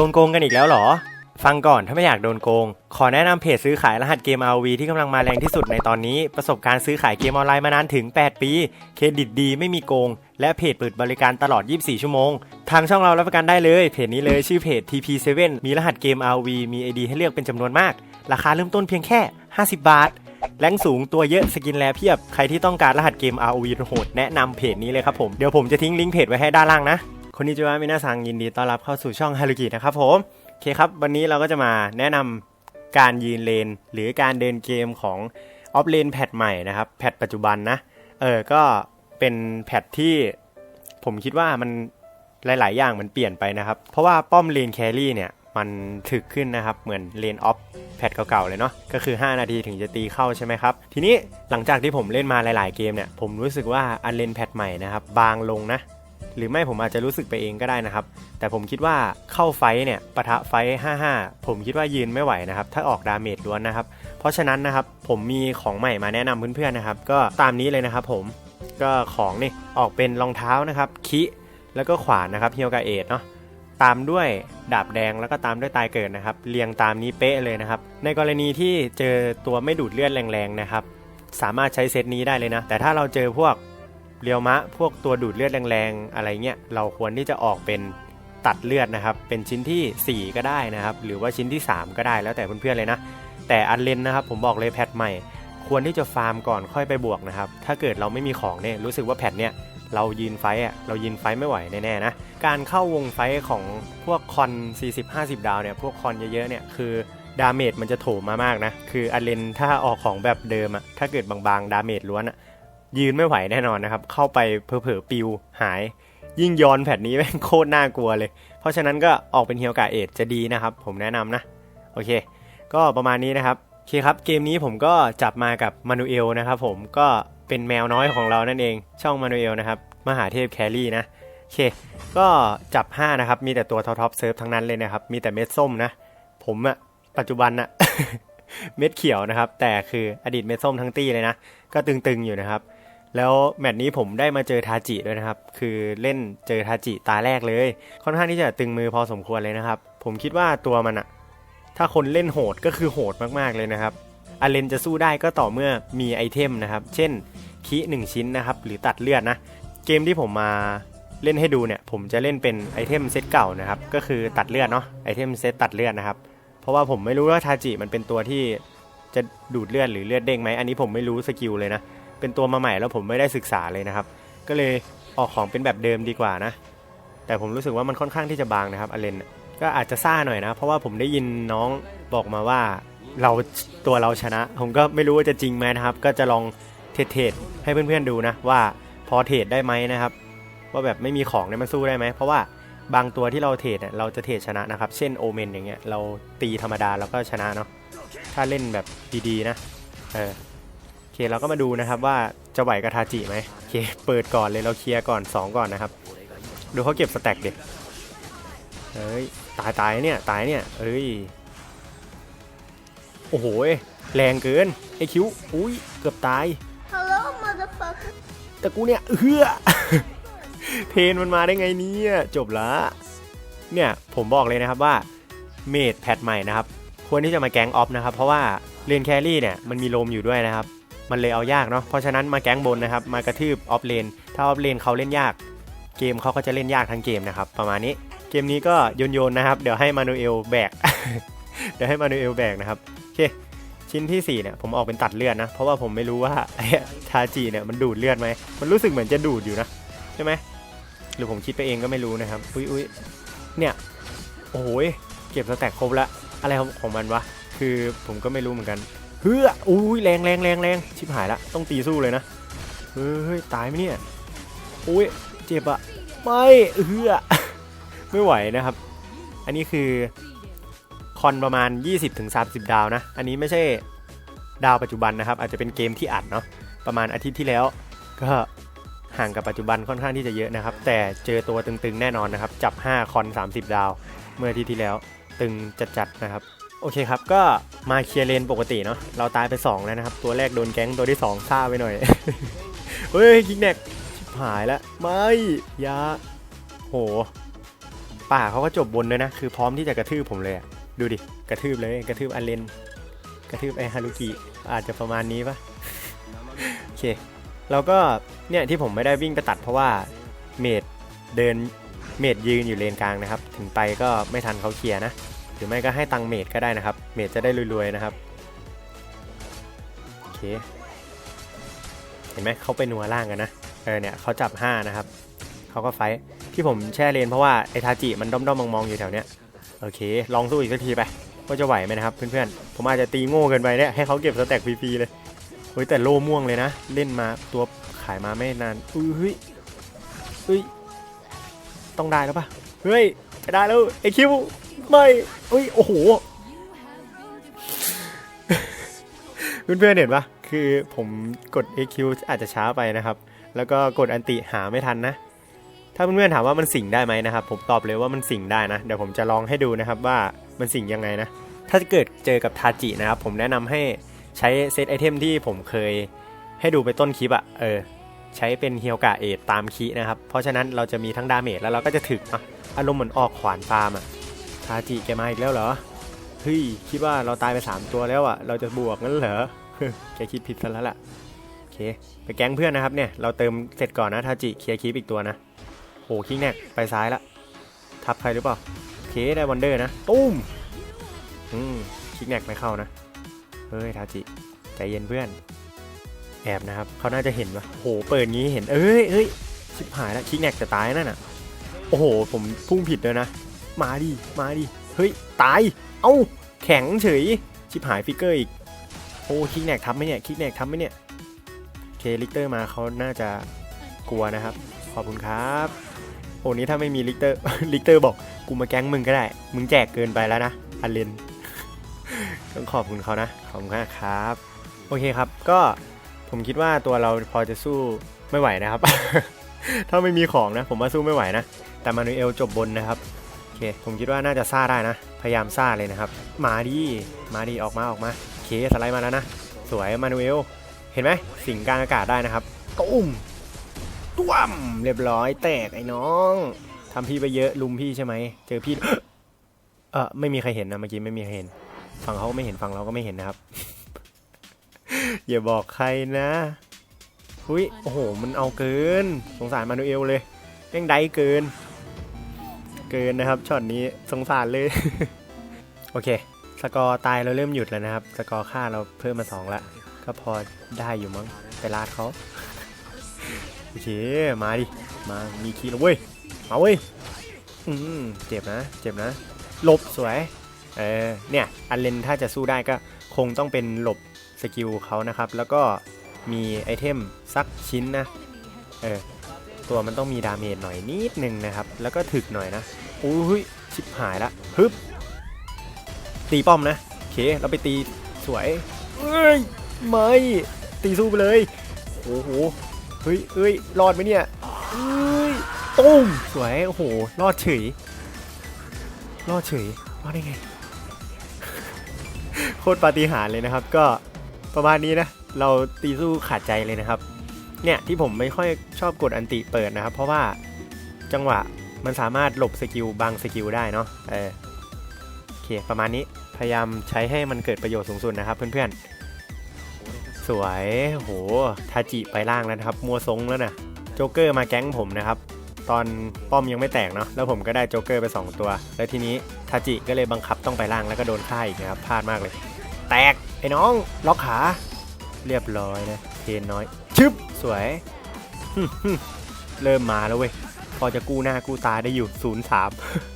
โดนโกงกันอีกแล้วเหรอ ฟังก่อนถ้าไม่อยากโดนโกง ขอแนะนำเพจซื้อขายรหัสเกม RV ที่กำลังมาแรงที่สุดในตอนนี้ ประสบการณ์ซื้อขายเกมออนไลน์มานานถึง 8 ปี เครดิตดีไม่มีโกง และเพจเปิดบริการตลอด 24 ชั่วโมง ทางช่องเรารับประกันได้เลย เพจนี้เลยชื่อเพจ TP7 มีรหัสเกม RV มี ID ให้เลือกเป็นจำนวนมาก ราคาเริ่มต้นเพียงแค่ 50 บาทแรงสูงตัวเยอะสกินแลเพียบ ใครที่ต้องการรหัสเกม ROV โหดแนะนำเพจนี้เลยครับผม เดี๋ยวผมจะทิ้งลิงก์เพจไว้ให้ด้านล่างนะ คนนี้จะว่ามินาซังยินดีต้อนรับเข้าสู่ช่องฮารุกินะครับผมโอเคครับ วันนี้เราก็จะมาแนะนำการยืนเลน หรือการเดินเกมของออฟเลนแพทใหม่นะครับแพทปัจจุบันนะเออก็เป็นแพทที่ผมคิดว่ามันหลาย ๆ อย่างมันเปลี่ยนไปนะครับ เพราะว่าป้อมเลนแครี่เนี่ยมันถึกขึ้นนะครับ เหมือนเลนออฟแพทเก่า ๆ เลยเนาะก็คือ 5 นาทีถึงจะตีเข้าใช่ไหมครับ ทีนี้หลังจากที่ผมเล่นมาหลาย ๆ เกมเนี่ยผมรู้สึกว่าอันเลนแพทใหม่นะครับ บางลงนะ หรือไม่ผมอาจจะรู้สึกไปเองก็ได้นะครับ แต่ผมคิดว่าเข้าไฟเนี่ยปะทะไฟ 55 ผมคิดว่ายืนไม่ไหวนะครับ ถ้าออกดาเมจล้วนนะครับ เพราะฉะนั้นนะครับผมมีของใหม่มาแนะนำเพื่อนๆนะครับ ก็ตามนี้เลยนะครับผมก็ของนี่ออกเป็นรองเท้านะครับคิแล้วก็ขวานนะครับเฮียวกาเอทเนาะตามด้วยดาบแดงแล้วก็ตามด้วยตายเกิดนะครับ เรียงตามนี้เป๊ะเลยนะครับ ในกรณีที่เจอตัวไม่ดูดเลือดแรงๆนะครับ สามารถใช้เซตนี้ได้เลยนะ แต่ถ้าเราเจอพวก เรียวมะพวกตัวดูดเลือดแรงๆอะไรเงี้ยเราควรที่จะออกเป็นตัดเลือดนะครับ เป็นชิ้นทีสี่ 4 ก็ได้นะครับ หรือว่าชิ้นที่ 3 ก็ได้แล้วแต่เพื่อนๆเลยนะ แต่อันเลนนะครับผมบอกเลยแพทใหม่ ควรที่จะฟาร์มก่อนค่อยไปบวกนะครับ ถ้าเกิดเราไม่มีของเนี่ยรู้สึกว่าแพทเนี่ยเรายืนไฟอะเรายืนไฟไม่ไหวแน่ๆนะ การเข้าวงไฟของพวกคอน 40-50 ดาวเนี่ยพวกคอนเยอะๆเนี่ยคือดาเมจมันจะโถมมามากนะ คืออันเลนถ้าออกของแบบเดิมอะถ้าเกิดบางๆ ดาเมจล้วนอะ ยืนไม่ไหวแน่นอนนะครับ เข้าไปเผลอๆปิวหาย ยิ่งย้อนแผ่นนี้แม่งโคตรน่ากลัวเลย เพราะฉะนั้นก็ออกเป็นเฮียวกาเอทจะดีนะครับ ผมแนะนำนะ โอเค ก็ประมาณนี้นะครับโอเคครับ เกมนี้ผมก็จับมากับมานูเอลนะครับผมก็เป็นแมวน้อยของเรานั่นเอง ช่องมานูเอลนะครับมหาเทพแครี่นะโอเค ก็จับ 5 นะครับ มีแต่ตัวท็อปเซิร์ฟทั้งนั้นเลยนะครับ มีแต่เม็ดส้มนะ ผมอะปัจจุบันอะเม็ดเขียวนะครับ แต่คืออดีตเม็ดส้มทั้งตี้เลยนะ ก็ตึงๆอยู่นะครับ แล้วแมตช์นี้ผมได้มาเจอทาจิด้วยนะครับ คือเล่นเจอทาจิตาแรกเลย ค่อนข้างที่จะตึงมือพอสมควรเลยนะครับ ผมคิดว่าตัวมันอะถ้าคนเล่นโหดก็คือโหดมากๆเลยนะครับอาเลนจะสู้ได้ก็ต่อเมื่อมีไอเทมนะครับ เช่นคีหนึ่งชิ้นนะครับ หรือตัดเลือดนะ เกมที่ผมมาเล่นให้ดูเนี่ย ผมจะเล่นเป็นไอเทมเซตเก่านะครับ ก็คือตัดเลือดเนาะ ไอเทมเซตตัดเลือดนะครับ เพราะว่าผมไม่รู้ว่าทาจิมันเป็นตัวที่จะดูดเลือดหรือเลือดเด้งไหม อันนี้ผมไม่รู้สกิลเลยนะ เป็นตัวมาใหม่แล้วผมไม่ได้ศึกษาเลยนะครับ ก็เลยออกของเป็นแบบเดิมดีกว่านะ แต่ผมรู้สึกว่ามันค่อนข้างที่จะบางนะครับอเลนก็อาจจะซ่าหน่อยนะ เพราะว่าผมได้ยินน้องบอกมาว่าเราตัวเราชนะ ผมก็ไม่รู้ว่าจะจริงไหมนะครับ ก็จะลองเทรดให้เพื่อนๆดูนะ ว่าพอเทรดได้ไหมนะครับ ว่าแบบไม่มีของเนี่ยมันสู้ได้ไหมเพราะว่าบางตัวที่เราเทรดเนี่ยเราจะเทรดชนะนะครับ เช่นโอเมนอย่างเงี้ยเราตีธรรมดาเราก็ชนะเนาะถ้าเล่นแบบดีๆนะเออ เคเราก็มาดูนะครับว่าจะไหวกับทาจิไหมโอเคเปิดก่อนเลยเราเคลียร์ก่อน 2 ก่อนนะครับ ดูเขาเก็บสแต็กเด็เฮ้ยตายตายเนี่ยตายเนี่ยเอ้ยโอ้โหยแรงเกินไอคิวอุ้ยเกือบตาย Hello, motherfucker. แต่กูเนี่ยเฮือเพนมันมาได้ไงเนี่ยจบละเนี่ยผมบอกเลยนะครับว่าเมดแพทใหม่นะครับควรที่จะมาแก๊งออฟนะครับ เพราะว่าเลนแครี่เนี่ยมันมีโลมอยู่ด้วยนะครับ มันเลยเอายากเนาะเพราะฉะนั้นมาแก๊งบนนะครับมากระทืบออฟเลนถ้าออฟเลนเขาเล่นยาก เกมเขาก็จะเล่นยากทั้งเกมนะครับประมาณนี้เกมนี้ก็โยนๆนะครับ เดี๋ยวให้มานูเอลแบก เดี๋ยวให้มานูเอลแบกนะครับโอเคชิ้นที่4เนี่ยผมออกเป็นตัดเลือดนะ เพราะว่าผมไม่รู้ว่าทาจิเนี่ยมันดูดเลือดไหมมันรู้สึกเหมือนจะดูดอยู่นะใช่ไหมหรือผมคิดไปเองก็ไม่รู้นะครับอุ้ยอุ้ยเนี่ยโอ้โหยเก็บสแต็กครบละอะไรของมันวะคือผมก็ไม่รู้เหมือนกัน เฮ้ยอุ้ยแรงแรงแรงแรงชิบหายละต้องตีสู้เลยนะเฮ้ยตายไหมเนี่ยอุ้ยเจ็บอะไม่เฮือไม่ไหวนะครับ อันนี้คือคอนประมาณ 20-30 ดาวนะ อันนี้ไม่ใช่ดาวปัจจุบันนะครับ อาจจะเป็นเกมที่อัดเนาะประมาณอาทิตย์ที่แล้ว ก็ห่างกับปัจจุบันค่อนข้างที่จะเยอะนะครับ แต่เจอตัวตึงๆแน่นอนนะครับ จับ 5 คอน 30 ดาว เมื่ออาทิตย์ที่แล้วตึงจัดๆนะครับ โอเคครับ ก็มาเคลียร์เลนปกติเนาะ เราตายไป 2 แล้วนะครับ ตัวแรกโดนแก๊งตัวที่2ซ่าไปหน่อย เฮ้ยคิกแนกชิบหายแล้ว ไม่ยาโห ป่าเขาก็จบบนเลยนะ คือพร้อมที่จะกระทืบผมเลยอะดูดิ กระทืบเลย กระทืบอันเลน กระทืบไอฮารุกิ อาจจะประมาณนี้ปะโอเค แล้วก็เนี่ยที่ผมไม่ได้วิ่งไปตัดเพราะว่าเมดเดินเมดยืนอยู่เลนกลางนะครับ ถึงไปก็ไม่ทันเขาเคลียร์นะ รือไม่ก็ให้ตังเมดก็ได้นะครับ เมดจะได้รวยๆนะครับ โอเค เห็นไหมเขาไปนัวล่างกันนะ เออเนี่ยเขาจับ 5 นะครับ เขาก็ไฟที่ผมแช่เลนเพราะว่าไอทาจิมันด้อมๆมองๆอยู่แถวเนี้ย โอเค ลองสู้อีกสักทีไปว่าจะไหวไหมนะครับเพื่อนๆ ผมอาจจะตีโง่เกินไปเนี่ยให้เขาเก็บสแต็กฟรีๆเลยเฮ้ยแต่โล่ม่วงเลยนะ เล่นมาตัวขายมาไม่นานอุ้ยเฮ้ยเฮ้ยต้องได้แล้วปะเฮ้ยจะได้แล้วไอคิว ไม่เฮ้ย โอ้โห เพื่อนๆเห็นปะคือผมกด AQ อาจจะช้าไปนะครับ แล้วก็กดอันติหาไม่ทันนะ ถ้าเพื่อนๆถามว่ามันสิงได้ไหมนะครับ ผมตอบเลยว่ามันสิงได้นะ เดี๋ยวผมจะลองให้ดูนะครับว่ามันสิงยังไงนะ ถ้าเกิดเจอกับทาจินะครับ ผมแนะนำให้ใช้เซตไอเทมที่ผมเคยให้ดูไปต้นคลิปอะเออ ใช้เป็นเฮียวกะเอทตามคีนะครับ เพราะฉะนั้นเราจะมีทั้งดาเมจแล้วเราก็จะถึกอะอารมณ์เหมือนออกขวานฟาร์มอะาจิแกมาอีกแล้วเหรอ เฮ้ย คิดว่าเราตายไป 3 ตัวแล้วอะเราจะบวกงั้นเหรอ แกคิดผิดซะแล้วล่ะ โอเค ไปแก๊งเพื่อนนะครับเนี่ย เราเติมเสร็จก่อนนะทาจิเคลียร์คลิปอีกตัวนะโหคิงแนกไปซ้ายละ ทับใครหรือเปล่า โอเคได้วันเดอร์นะ ตุ้ม อืมคิกแนกไม่เข้านะ เฮ้ยทาจิใจเย็นเพื่อน แอบนะครับ เขาน่าจะเห็นวะโห เปิดงี้เห็น เอ้ยเอ้ยชิบหายแล้วคิกแนกจะตายนั่นน่ะ โอ้โห ผมพุ่งผิดเลยนะ มาดิ มาดิ เฮ้ย ตาย เอ้า แข็งเฉย ชิบหายฟิกเกอร์อีก โอ้คิกแนกทับไหมเนี่ย คิกแนกทับไหมเนี่ยเคลิกเตอร์มาเขาน่าจะกลัวนะครับ ขอบคุณครับ โอ้นี้ถ้าไม่มีลิกเตอร์ ลิกเตอร์บอก กูมาแก๊งมึงก็ได้ มึงแจกเกินไปแล้วนะอันเลนต้องขอบคุณเขานะ ขอบคุณครับ โอเคครับ ก็ผมคิดว่าตัวเราพอจะสู้ไม่ไหวนะครับ ถ้าไม่มีของนะ ผมว่าสู้ไม่ไหวนะ แต่มานูเอลจบบนนะครับ เค ผมคิดว่าน่าจะซ่าได้นะ พยายามซ่าเลยนะครับ มาดีมาดีออกมาออกมาเคสไลด์มาแล้วนะ สวยมานูเอล เห็นไหมสิงกลางอากาศได้นะครับตุ้มตุ้มเรียบร้อยแตกไอ้น้องทำพี่ไปเยอะลุมพี่ใช่ไหมเจอพี่เออไม่มีใครเห็นนะเมื่อกี้ไม่มีใครเห็นฝั่งเขาก็ไม่เห็นฝั่งเราก็ไม่เห็นนะครับ อย่าบอกใครนะอุ้ยโอ้โหมันเอาเกิน สงสารมานูเอลเลยแม่งได้เกิน เกินนะครับช็อตนี้สงสารเลย โอเค สกอร์ตายเราเริ่มหยุดแล้วนะครับ สกอร์ค่าเราเพิ่มมาสองละก็พอได้อยู่มั้งไปลาดเขาโอเคมาดิมามีคีย์แล้วเว้ยมาเว้ยอืมเจ็บนะ เจ็บนะหลบสวยเออเนี่ยอันเลนถ้าจะสู้ได้ก็คงต้องเป็นหลบสกิลเขานะครับ แล้วก็มีไอเทมสักชิ้นนะ เออ ตัวมันต้องมีดาเมจหน่อยนิดนึงนะครับ แล้วก็ถึกหน่อยนะอุ้ยชิบหายละฮึบตีป้อมนะโอเคเราไปตีสวยเอ้ยไม่ตีสู้ไปเลยโอ้โหเฮ้ยเอ้ยรอดไหมเนี่ยเอ้ยตุ้มสวยโอ้โหรอดเฉยรอดเฉยรอดได้ไงโคตรปาฏิหาริย์เลยนะครับ ก็ประมาณนี้นะ เราตีสู้ขาดใจเลยนะครับ เนี่ยที่ผมไม่ค่อยชอบกดอันติเปิดนะครับ เพราะว่าจังหวะมันสามารถหลบสกิลบางสกิลได้เนาะเออโอเคประมาณนี้พยายามใช้ให้มันเกิดประโยชน์สูงสุดนะครับเพื่อนๆ สวยโหทาจิไปล่างแล้วนะครับ มัวซงแล้วนะโจ๊กเกอร์มาแก๊งผมนะครับ ตอนป้อมยังไม่แตกเนาะแล้วผมก็ได้โจ๊กเกอร์ไป 2 ตัว แล้วทีนี้ทาจิก็เลยบังคับต้องไปล่างแล้วก็โดนฆ่าอีกนะครับพลาดมากเลย แตกไอ้น้องล็อกขา เรียบร้อยนะเทนน้อย ชึบ สวย เริ่มมาแล้วเว้ย พอจะกู้หน้ากู้ตาได้อยู่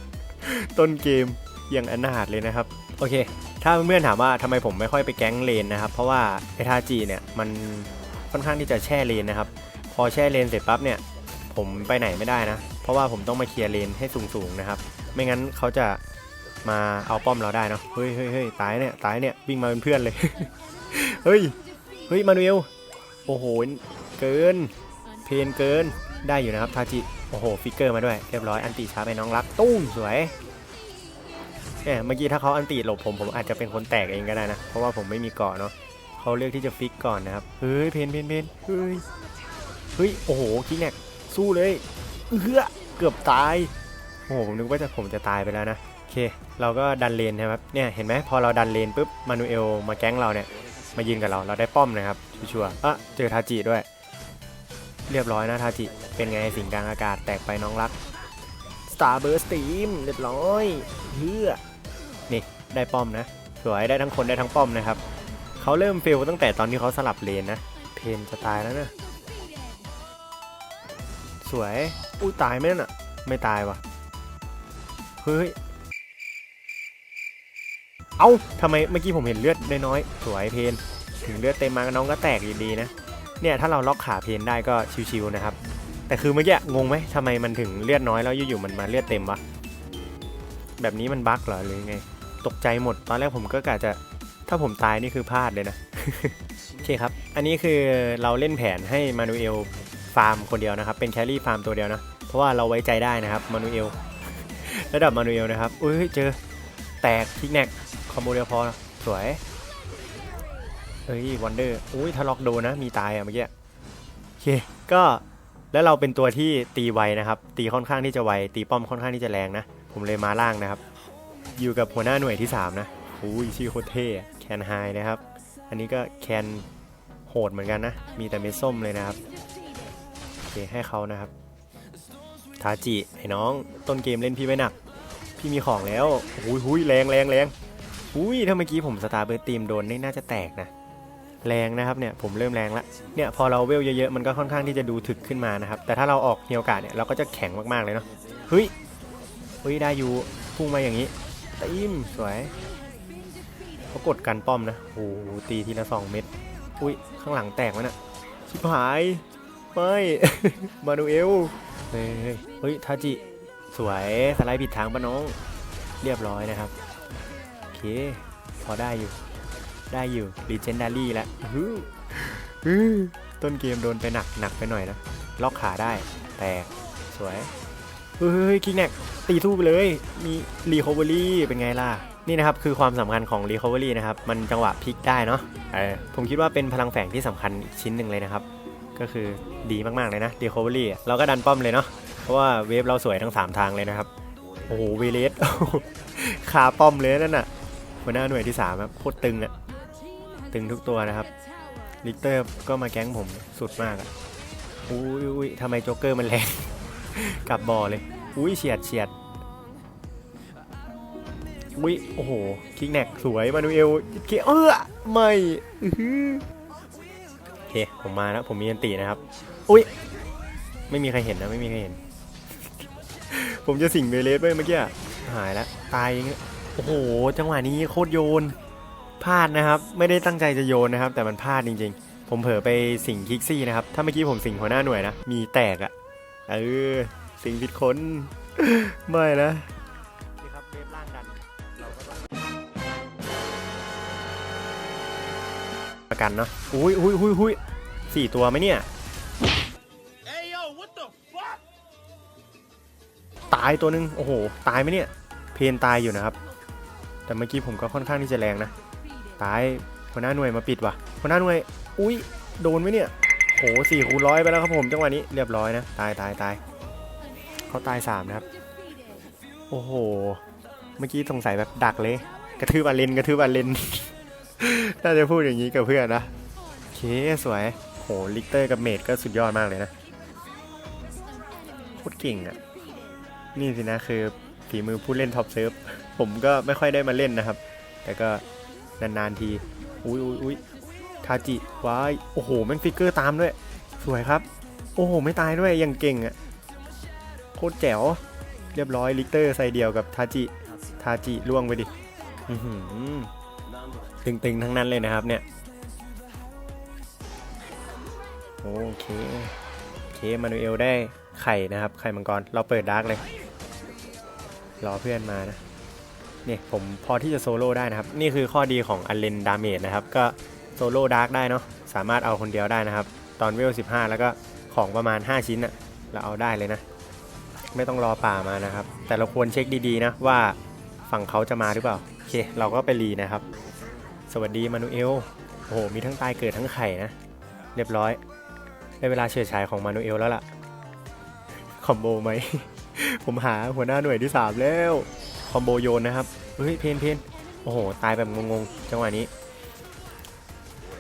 0-3 ต้นเกมยังอนาถเลยนะครับ โอเค ถ้าเพื่อนๆถามว่าทำไมผมไม่ค่อยไปแก๊งเลนนะครับ เพราะว่าไอทาจีเนี่ยมันค่อนข้างที่จะแช่เลนนะครับ พอแช่เลนเสร็จปั๊บเนี่ย ผมไปไหนไม่ได้นะ เพราะว่าผมต้องมาเคลียร์เลนให้สูงๆนะครับ ไม่งั้นเขาจะมาเอาป้อมเราได้เนาะ เฮ้ยเฮ้ยเฮ้ยตายเนี่ย ตายเนี่ย วิ่งมาเป็นเพื่อนเลย เฮ้ยเฮ้ย มานูเอล โอ้โห เกิน เพนเกิน ได้อยู่นะครับ ทาจิ โอ้โห ฟิกเกอร์มาด้วย เรียบร้อย อันติช้าไปน้องรัก ตุ้มสวยเนี่ยเมื่อกี้ถ้าเขาอันติหลบผม ผมอาจจะเป็นคนแตกเองก็ได้นะ เพราะว่าผมไม่มีเกาะเนาะเขาเลือกที่จะฟิกก่อนนะครับ เฮ้ย เพนเพนเพนเฮ้ย เฮ้ย โอ้โหคิกแนกสู้เลย เอื้อเกือบตาย โอ้โห ผมนึกว่าจะผมจะตายไปแล้วนะ โอเค เราก็ดันเลนนะครับ เนี่ย เห็นไหมพอเราดันเลนปุ๊บ มานูเอลมาแก๊งเราเนี่ย มายืนกับเรา เราได้ป้อมนะครับ ชัวร์อะเจอทาจิด้วย เรียบร้อยนะทาจิ เป็นไงสิงกลางอากาศแตกไปน้องรัก Starburst Steam เรียบร้อยเฮือนี่ได้ป้อมนะสวยได้ทั้งคนได้ทั้งป้อมนะครับเขาเริ่มเฟลตั้งแต่ตอนที่เขาสลับเลนนะ เพนจะตายแล้วนะสวย อุ้ยตายไหมน่ะ ไม่ตายวะเฮ้ย เอ้าทำไมเมื่อกี้ผมเห็นเลือดน้อยๆสวยเพนถึงเลือดเต็มมาน้องก็แตกอยู่ดีนะ เนี่ยถ้าเราล็อกขาเพนได้ก็ชิวๆนะครับ แต่คือเมื่อกี้งงไหมทำไมมันถึงเลือดน้อยแล้วอยู่ๆมันมาเลือดเต็มวะ แบบนี้มันบั๊กเหรอหรือไง ตกใจหมด ตอนแรกผมก็กะจะ ถ้าผมตายนี่คือพลาดเลยนะโอเคครับ อันนี้คือเราเล่นแผนให้มานูเอลฟาร์มคนเดียวนะครับ เป็นแครี่ฟาร์มตัวเดียวนะ เพราะว่าเราไว้ใจได้นะครับมานูเอล ระดับมานูเอลนะครับ อุ้ยเจอ แตกทิกแนก คอมโบเดียวพอสวย เฮ้ยวันเดอร์อุ้ยถ้าล็อกโดนนะมีตายอะเมื่อกี้โอเคก็แล้วเราเป็นตัวที่ตีไวนะครับ ตีค่อนข้างที่จะไว ตีป้อมค่อนข้างที่จะแรงนะ ผมเลยมาล่างนะครับ อยู่กับหัวหน้าหน่วยที่ 3 นะอุ้ยชื่อโคตรเท่แคนไฮนะครับ อันนี้ก็แคนโหดเหมือนกันนะ มีแต่เม็ดส้มเลยนะครับโอเคให้เขานะครับทาจิไอ้น้องต้นเกมเล่นพี่ไว้หนัก พี่มีของแล้วหุยหุยแรงแรงแรง หุยถ้าเมื่อกี้ผมสตาร์เบิร์ตีมโดนนี่น่าจะแตกนะ แรงนะครับเนี่ยผมเริ่มแรงละเนี่ยพอเราเวลเยอะๆมันก็ค่อนข้างที่จะดูถึกขึ้นมานะครับ แต่ถ้าเราออกเฮียวกาดเนี่ยเราก็จะแข็งมากๆเลยเนาะเฮ้ยเฮ้ยได้อยู่พุ่งมาอย่างนี้ตีมสวยเขากดกันป้อมนะโอ้โหตีทีละสองเม็ดอุ้ยข้างหลังแตกวะน่ะชิบหายไม่มาดูเอลเฮ้ยเฮ้ยเฮ้ยทาจิสวยสไลด์ผิดทางปะน้องเรียบร้อยนะครับ เค พอได้อยู่ ได้อยู่ Legendary แล้วอื้อหืออื้อต้นเกมโดนไปหนักหนักไปหน่อยนะ ล็อกขาได้ แตก สวย เฮ้ยคิกแนกตีทู่ไปเลย มี Recovery เป็นไงล่ะ นี่นะครับ คือความสำคัญของ Recovery นะครับ มันจังหวะพลิกได้เนาะเออผมคิดว่าเป็นพลังแฝงที่สำคัญอีกชิ้นหนึ่งเลยนะครับ ก็คือดีมากๆเลยนะ Recovery อะเราก็ดันป้อมเลยเนาะเพราะว่าเวฟเราสวยทั้ง 3 ทางเลยนะครับ โอ้โหเวเลสคาป้อมเลยนั่นน่ะ หัวหน้าหน่วยที่3ครับโคตรตึงอะตึงทุกตัวนะครับลิกเตอร์ก็มาแก๊งผมสุดมากอะอุ้ยอุ้ยทำไมโจ๊กเกอร์มันแรง กลับบ่อเลย อุ้ยเฉียดเฉียดอุ้ยโอ้โห คิกแนกสวย มานูเอลเคเออไม่อื้อโอเค ผมมาแล้วผมมีอันตีนะครับ อุ้ยไม่มีใครเห็นนะ ไม่มีใครเห็น ผมจะสิงเบเลสไว้เมื่อกี้ หายแล้ว ตายอย่างเงี้ย โอ้โห จังหวะนี้โคตรโยน พลาดนะครับ ไม่ได้ตั้งใจจะโยนนะครับ แต่มันพลาดจริงๆ ผมเผลอไปสิงคิกซี่นะครับ ถ้าเมื่อกี้ผมสิงหัวหน้าหน่วยนะ มีแตกอะเออ สิงผิดคนไม่นะนี่ครับเวฟล่างดันเราก็ต้องประกันเนาะ อุ้ยอุ้ยอุ้ยอุ้ยสี่ตัวไหมเนี่ย Hey yo, what the fuck? ตายตัวหนึ่งโอ้โห ตายไหมเนี่ย เพนตายอยู่นะครับ แต่เมื่อกี้ผมก็ค่อนข้างที่จะแรงนะ ตายหัวหน้าหน่วยมาปิดว่ะหัวหน้าหน่วย อุ้ยโดนไหมเนี่ยโหสี่คูณร้อยไปแล้วครับผมจังหวะนี้เรียบร้อยนะ ตายตายตายเขาตายสามนะครับ โอ้โห เมื่อกี้สงสัยแบบดักเลย กระทืบอันเลนกระทืบอันเลนน่าจะพูดอย่างนี้กับเพื่อนนะโอเคสวยโหลิกเตอร์กับเมดก็สุดยอดมากเลยนะโคตรเก่งอะนี่สินะคือฝีมือผู้เล่นท็อปเซิร์ฟ ผมก็ไม่ค่อยได้มาเล่นนะครับ แต่ก็นานๆทีอุ้ยอุ้ยอุ้ยทาจิวายโอ้โหแม่งฟิกเกอร์ตามด้วย สวยครับ โอ้โห ไม่ตายด้วยยังเก่งอะ่ะโคตรแจ๋ว เรียบร้อยลิกเตอร์ใส่เดียวกับทาจิทาจิล่วงไปดิอื้อหือตึงๆ ทั้งนั้นเลยนะครับเนี่ย โอเค โอเค มานูเอลได้ไข่นะครับ ไข่มังกร เราเปิดดาร์กเลย รอเพื่อนมานะ เนี่ยผมพอที่จะโซโล่ได้นะครับ นี่คือข้อดีของอันเลนดาเมจนะครับ ก็โซโล่ดาร์กได้เนาะสามารถเอาคนเดียวได้นะครับ ตอนเวล 15 แล้วก็ของประมาณ 5 ชิ้นอะเราเอาได้เลยนะ ไม่ต้องรอป่ามานะครับ แต่เราควรเช็คดีๆนะว่าฝั่งเขาจะมาหรือเปล่าโอเค เราก็ไปรีนะครับ สวัสดีมานูเอลโอ้โหมีทั้งตายเกิดทั้งไข่นะ เรียบร้อยได้เวลาเฉิดฉายของมานูเอลแล้วล่ะคอมโบไหม ผมหาหัวหน้าหน่วยที่ 3 แล้ว อมโบโยนนะครับ เฮ้ย เพนเพนโอ้โห ตายแบบงงๆ จังหวะนี้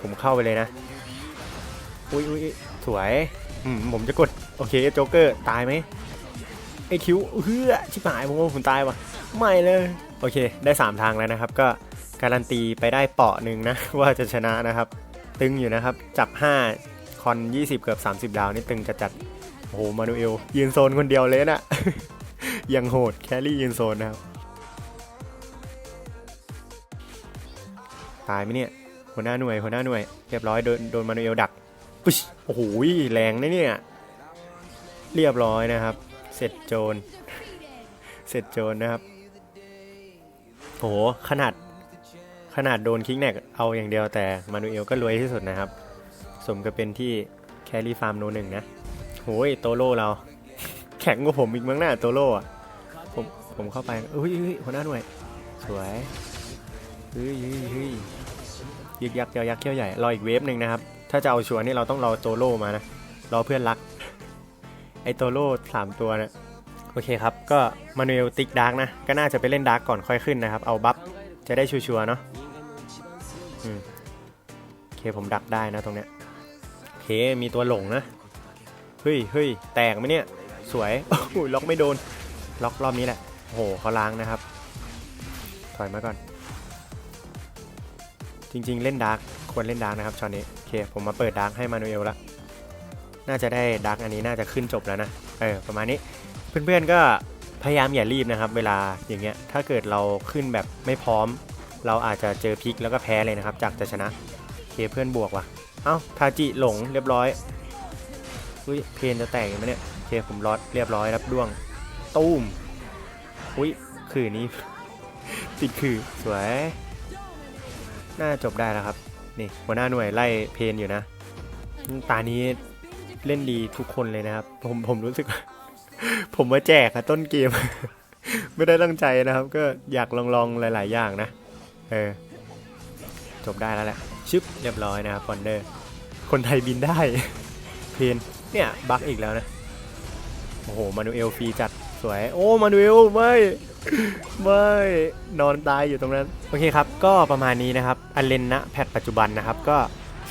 ผมเข้าไปเลยนะ อุ้ยอุ้ยสวย อืม ผมจะกด โอเค โจ๊กเกอร์ ตายไหมไอคิวเฮือชิบหายผมว่าผมตายว่ะ ไม่เลย โอเค ได้ 3 ทางแล้วนะครับ ก็การันตีไปได้เปาะหนึ่งนะ ว่าจะชนะนะครับ ตึงอยู่นะครับ จับ 5 คอน 20 เกือบ 30 ดาวนี่ตึงจะจัดโอ้โห มานูเอลยืนโซนคนเดียวเลยนะยังโหดแครี่ยืนโซนนะครับ ตายไหมเนี่ยหัวหน้าหน่วยหัวหน้าหน่วยเรียบร้อยโดนโดนมานูเอลดักปุ๊ชโอ้โหแรงนะเนี่ยเรียบร้อยนะครับ เสร็จโจรเสร็จโจรนะครับโหขนาดขนาดโดนคิกแนกเอาอย่างเดียวแต่มานูเอลก็รวยที่สุดนะครับ สมกับเป็นที่แครี่ฟาร์มโนหนึ่งนะโหยโตโร่เรา แข็งกว่าผมอีกมั้งหน้าโตโร่อะผมผมเข้าไปเฮ้ยเฮ้ยหัวหน้าหน่วย สวย เฮ้ยเฮ้ยเฮ้ยยึกยักเยายักเขี้ยวใหญ่ รออีกเวฟหนึ่งนะครับ ถ้าจะเอาชัวร์นี่เราต้องรอโตโร่มานะ รอเพื่อนรัก ไอโตโร่สามตัวนะโอเคครับ ก็มานูเอลติกดาร์กนะ ก็น่าจะไปเล่นดาร์กก่อนค่อยขึ้นนะครับ เอาบัฟจะได้ชัวร์เนาะอืมโอเคผมดักได้นะตรงเนี้ยโอเคมีตัวหลงนะ เฮ้ยเฮ้ยแตกไหมเนี่ย สวย โอ้โหล็อกไม่โดน ล็อกรอบนี้แหละ โอ้โหเขาล้างนะครับ ถอยมาก่อน จริง ๆ เล่นดาร์กควรเล่นดาร์กนะครับช็อตนี้โอเคผมมาเปิดดาร์กให้มานูเอลละน่าจะได้ดาร์กอันนี้น่าจะขึ้นจบแล้วนะเออประมาณนี้เพื่อนๆก็พยายามอย่ารีบนะครับ เวลาอย่างเงี้ยถ้าเกิดเราขึ้นแบบไม่พร้อม เราอาจจะเจอพลิกแล้วก็แพ้เลยนะครับ จากจะชนะโอเคเพื่อนบวกว่ะเอ้าทาจิหลงเรียบร้อยอุ้ยเพนจะแตกไหมเนี่ยโอเคผมรอดเรียบร้อยรับด้วงตูมอุ้ยขื่อนี้ติดขื่อสวย น่าจบได้แล้วครับ นี่หัวหน้าหน่วยไล่เพนอยู่นะ ตานี้เล่นดีทุกคนเลยนะครับ ผมผมรู้สึก ผมมาแจกอะต้นเกม ไม่ได้ตั้งใจนะครับ ก็อยากลองลองหลาย ๆ อย่างนะ เออ จบได้แล้วแหละ ชึบเรียบร้อยนะครับฟอนเดอร์ คนไทยบินได้ เพนเนี่ยบักอีกแล้วนะ โอ้โห มานูเอลฟรีจัดสวย โอ้ มานูเอลไม่ ไม่นอนตายอยู่ตรงนั้น โอเคครับ ก็ประมาณนี้นะครับอเลนนะแพทปัจจุบันนะครับ ก็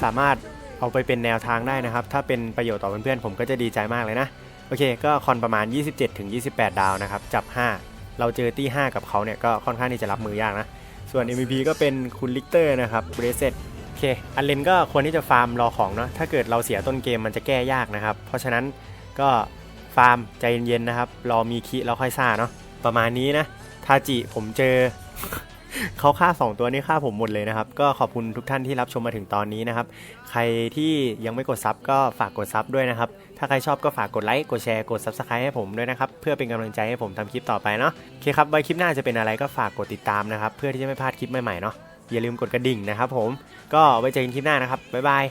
สามารถเอาไปเป็นแนวทางได้นะครับ ถ้าเป็นประโยชน์ต่อเพื่อนๆผมก็จะดีใจมากเลยนะ โอเค ก็คอนประมาณ 27ถึง28 ดาวนะครับ จับ 5 เราเจอตี้5กับเขาเนี่ยก็ค่อนข้างที่จะรับมือยากนะ ส่วน MVP ก็เป็นคุณลิกเตอร์นะครับเบรเซตโอเคอันเลนก็ควรที่จะฟาร์มรอของเนาะถ้าเกิดเราเสียต้นเกมมันจะแก้ยากนะครับ เพราะฉะนั้นก็ฟาร์มใจเย็นๆนะครับรอมีคิแล้วค่อยซ่าเนาะ ประมาณนี้นะทาจิผมเจอเขาฆ่า 2 ตัวนี้ฆ่าผมหมดเลยนะครับ ก็ขอบคุณทุกท่านที่รับชมมาถึงตอนนี้นะครับ ใครที่ยังไม่กดซับก็ฝากกดซับด้วยนะครับ ถ้าใครชอบก็ฝากกดไลค์กดแชร์กด Subscribe ให้ผมด้วยนะครับ เพื่อเป็นกำลังใจให้ผมทำคลิปต่อไปเนาะโอเคครับไว้คลิปหน้าจะเป็นอะไรก็ฝากกดติดตามนะครับ เพื่อที่จะไม่พลาดคลิปใหม่ๆเนาะอย่าลืมกดกระดิ่งนะครับผมก็ไว้เจอกันคลิปหน้านะครับบ๊ายบาย